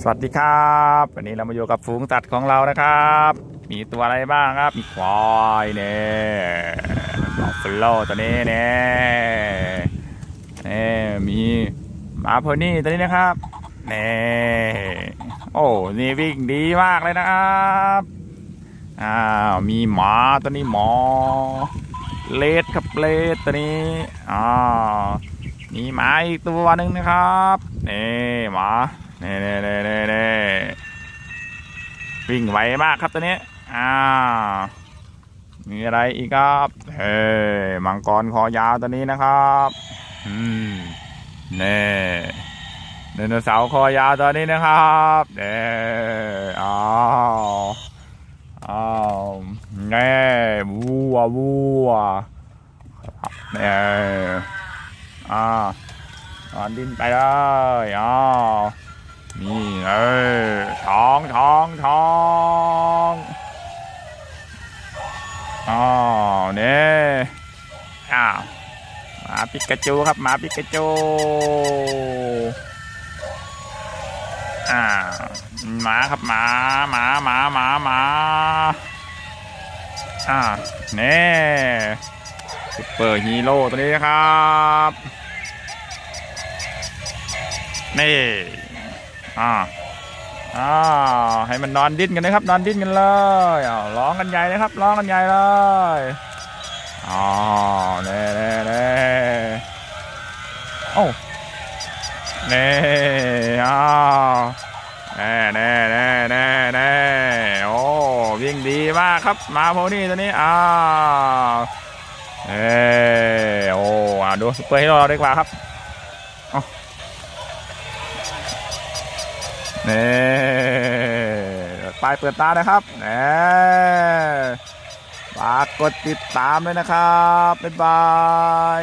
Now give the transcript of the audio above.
สวัสดีครับวันนี้เรามาอยู่กับฝูงสัตว์ของเรานะครับ มีตัวอะไรบ้างครับมีควายเนี่ยบัฟฟาโลตัวนี้เนี่ยนี่มีหมาโพนี่ตัวนี้นะครับนี่โอ้นี่วิ่งดีมากเลยนะครับอ้าวมีหมาตัวนี้หมอเลดครับเลดตัวนี้อ่าวมีหมาอีกตัวหนึ่งนะครับนี่หมา เน่เน่เน่เน่เน่วิ่งไวมากครับตัวนี้อ่ามีอะไรอีกครับเฮ้ยมังกรคอยาวตัวนี้นะครับอืมเน่ไดโนเสาร์คอยาวตัวนี้นะครับเน่อ้าวอ้าวแน่วัววัวเน่อ่านอนดินไปเลยอ้าว นี่เออท้องท้องท้องอ๋อเนี่ยอ้าวหมาปิกาจูครับหมาปิกาจูอ่าหมาครับหมาหมาหมาหมาหมาอ่าเนี่ซุปเปอร์ฮีโร่ตัวนี้นะครับ นี่ อ่าอ่าให้มันนอนดิ้นกันนะครับ นอนดิ้นกันเลยอ้าวร้องกันใหญ่เลยครับร้องกันใหญ่เลยอ๋อเน่เน่เน่โอ้เน่อ้าวแน่แน่แน่แน่แน่โอ้วิ่งดีมากครับมาโพนี่ตัวนี้อ้าวเอ้โอ้อ่าดูซุปเปอร์ฮีโร่เราดีกว่าครับ นี่ปลายเปิดตานะครับนี่ฝากกดติดตามเลยนะครับ บ๊ายบาย